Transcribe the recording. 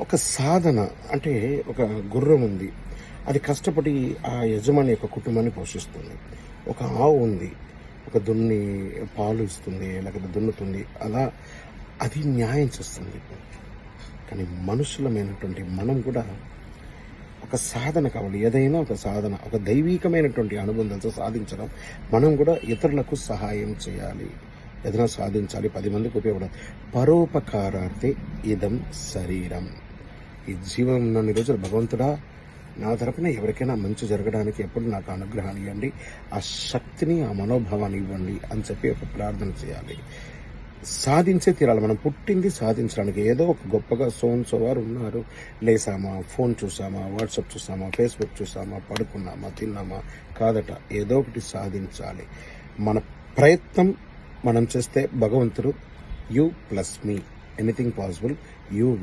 ఒక సాధన అంటే ఒక గుర్రం ఉంది. అది కష్టపడి ఆ యజమాని యొక్క కుటుంబాన్ని పోషిస్తుంది. ఒక ఆవు ఉంది. ఒక దున్ని పాలు ఇస్తుంది లేకపోతే దున్నుతుంది. అలా అది న్యాయం చేస్తుంది. కానీ మనుషులమైనటువంటి మనం కూడా ఒక సాధన కావాలి. ఏదైనా ఒక సాధన ఒక దైవీకమైనటువంటి అనుబంధంతో సాధించడం మనం కూడా ఇతరులకు సహాయం చేయాలి. ఏదైనా సాధించాలి. పది మందికి ఉపయోగపడాలి పరోపకారార్థే ఇదం శరీరం. ఈ జీవం ఉన్నన్ని రోజులు భగవంతుడా? నా తరపున ఎవరికైనా మంచి జరగడానికి ఎప్పుడు నాకు అనుగ్రహాన్ని ఇవ్వండి. ఆ శక్తిని ఆ మనోభావాన్ని ఇవ్వండి అని చెప్పి ఒక ప్రార్థన చేయాలి. సాధించే తీరాలి. మనం పుట్టింది సాధించడానికి ఏదో ఒక గొప్పగా సోన్ సో వారు ఉన్నారు. లేసామా ఫోన్ చూసామా వాట్సాప్ చూసామా ఫేస్బుక్ చూసామా పడుకున్నామా తిన్నామా కాదట ఏదో ఒకటి సాధించాలి. మన ప్రయత్నం మనం చేస్తే భగవంతుడు you plus me. Anything possible you